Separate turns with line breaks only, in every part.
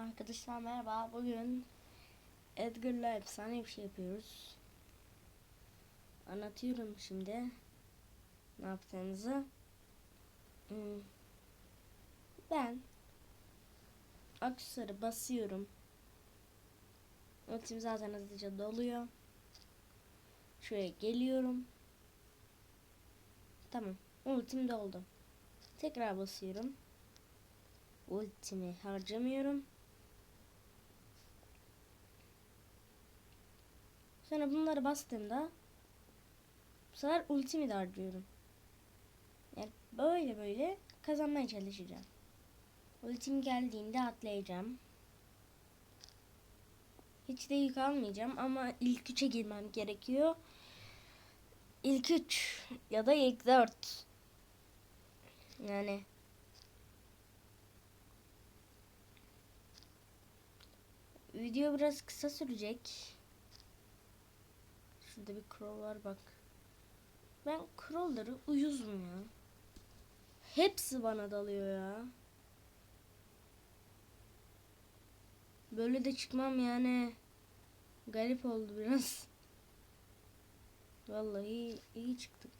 Arkadaşlar merhaba. Bugün Edgar'la efsane bir şey yapıyoruz. Anlatıyorum şimdi. Ne yaptığınızı. Hmm. Ben aksesuarı basıyorum. Ultim zaten hızlıca doluyor. Şuraya geliyorum. Tamam. Ultim doldu. Tekrar basıyorum. Ultimi harcamıyorum. Sonra bunları bastığımda bu sefer ultimi de harcıyorum. Yani böyle böyle kazanmaya çalışacağım. Ultim geldiğinde atlayacağım. Hiç de yük almayacağım ama ilk üçe girmem gerekiyor. İlk üç ya da ilk dört. Yani video biraz kısa sürecek. Şurada bir crow var bak. Ben crow'ları uyuzum ya. Hepsi bana dalıyor ya. Böyle de çıkmam yani. Garip oldu biraz. Vallahi iyi, iyi çıktık.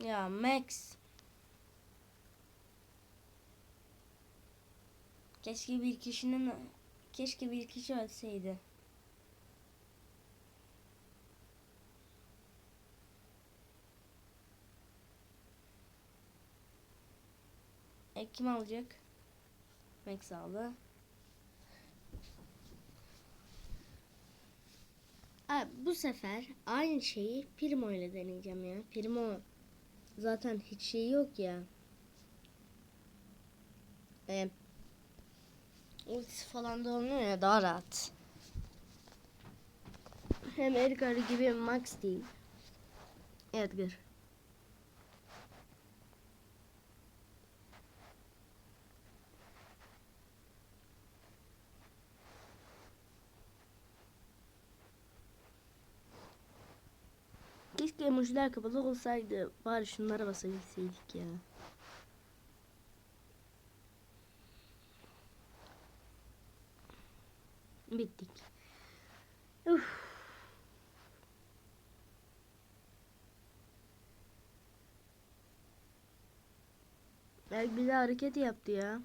Ya Max. Keşke bir kişinin keşke bir kişi ölseydi. E, kim alacak? Max aldı. Abi, bu sefer aynı şeyi Primo ile deneyeceğim ya. Primo zaten hiç şey yok ya. Ee, ultisi falan da olmuyor ya daha rahat. Hem Edgar gibi Max değil. Edgar. Keşke emojiler kapalı olsaydı. Bari şunlara basabilseydik ya. Bittik. Uf. Belki bize hareket yaptı ya.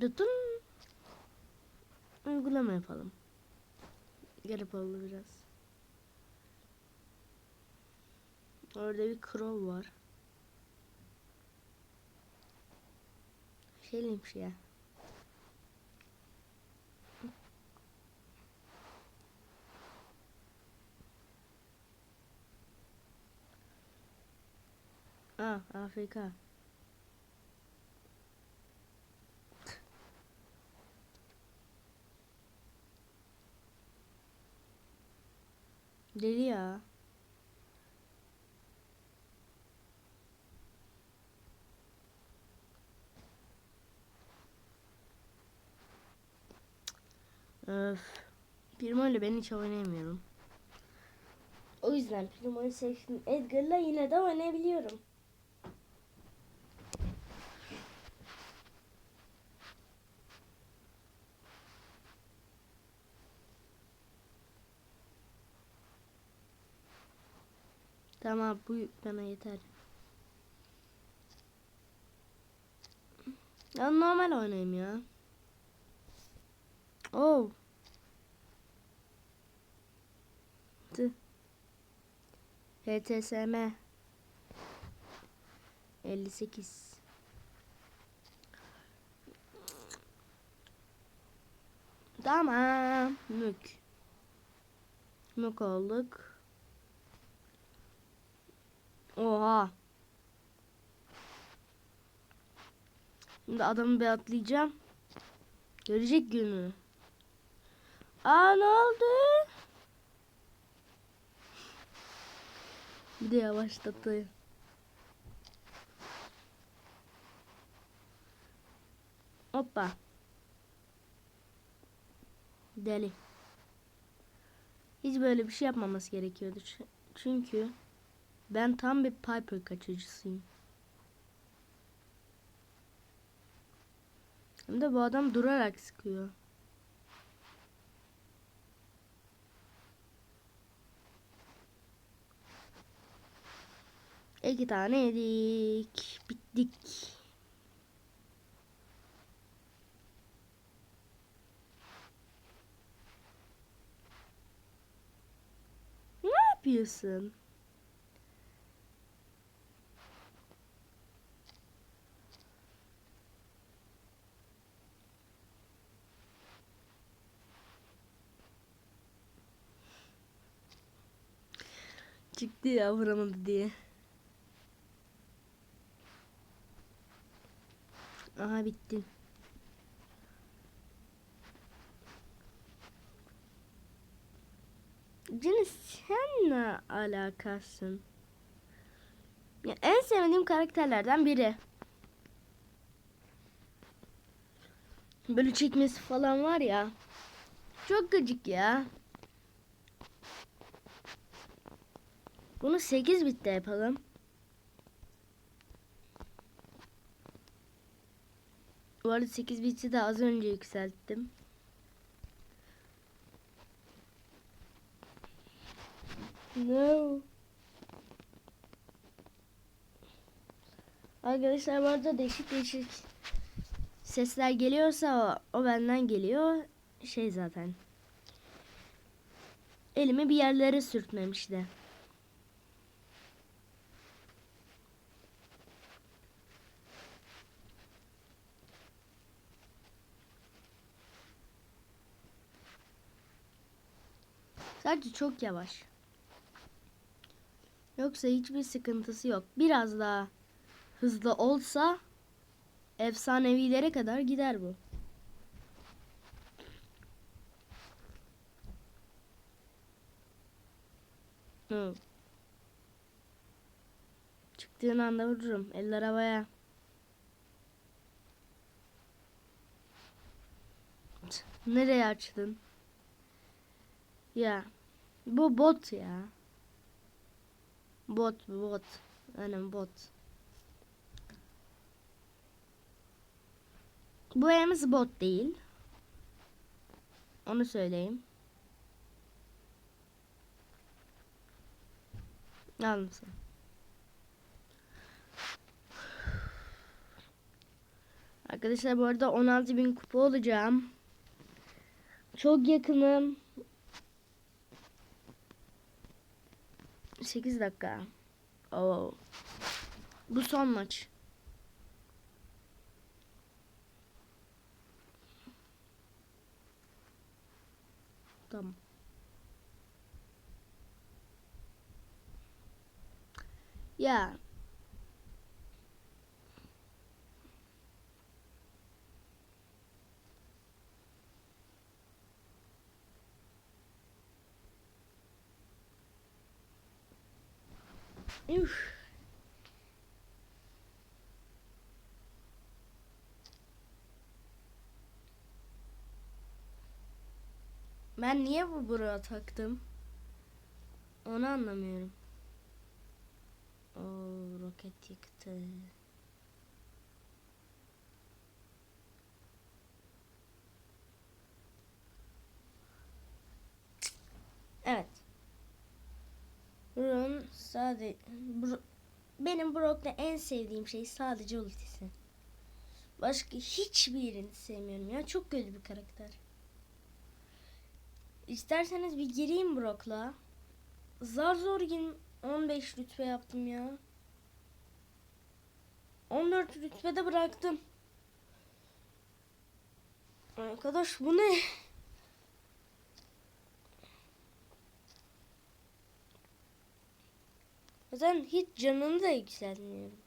Tutun. Uygulama yapalım. Garip oldu biraz. Orada bir crow var. Şeyliymiş ya. Aa, Afrika. Deli ya. Öf. Primo ile ben hiç oynayamıyorum. O yüzden Primo'yu seçtim. Edgar'la yine de oynayabiliyorum. Tamam bu bana yeter. Ya normal oynayayım ya. Oh. Tüh. HTSM 58 Tamam. Mük. Mük olduk. Oha. Şimdi adamı bir atlayacağım. Görecek günü. Aa ne oldu? Bir de yavaşlattı. Hoppa. Deli. Hiç böyle bir şey yapmaması gerekiyordu. Çünkü ben tam bir Piper kaçıcısıyım. Hem de bu adam durarak sıkıyor. İki tane yedik. Bittik. Ne yapıyorsun? Çıktı ya vuramadı diye. Aha bitti. Cini sen alakasın? Ya en sevdiğim karakterlerden biri. Böyle çekmesi falan var ya. Çok gıcık ya. Bunu 8 bitte yapalım. Arada 8 biti de az önce yükselttim. No. Arkadaşlar bu arada değişik değişik sesler geliyorsa o, o benden geliyor. Şey zaten. Elimi bir yerlere sürtmemişti. Sadece çok yavaş. Yoksa hiçbir sıkıntısı yok. Biraz daha hızlı olsa efsanevilere kadar gider bu. Hı. Çıktığın anda vururum. Eller havaya. Nereye açtın? Ya. Bu bot ya. Bot bot. Aynen bot. Bu elimiz bot değil. Onu söyleyeyim. Al mısın? Arkadaşlar bu arada 16.000 kupa olacağım. Çok yakınım. 8 dakika. Oo. Bu son maç. Tamam. Ya. Üf. Ben niye bu buraya taktım? Onu anlamıyorum. O roket yıktı. Evet. Brock'un sadece Bro- benim Brock'ta en sevdiğim şey sadece ultisi. Başka hiçbirini sevmiyorum ya. Çok kötü bir karakter. İsterseniz bir gireyim Brock'la. Zar zor gin 15 rütbe yaptım ya. 14 rütbede bıraktım. Arkadaş bu ne? Zaten hiç canını da yükseltmiyorum.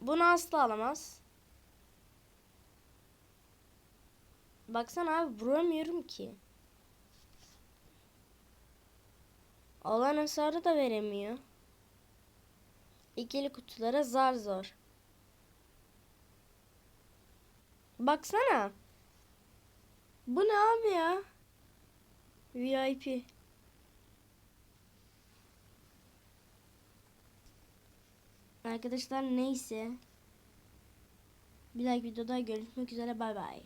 Bunu asla alamaz. Baksana abi vuramıyorum ki. Alan hasarı da veremiyor. İkili kutulara zar zor. Baksana. Bu ne abi ya? VIP. Arkadaşlar neyse. Bir dahaki videoda görüşmek üzere bay bay.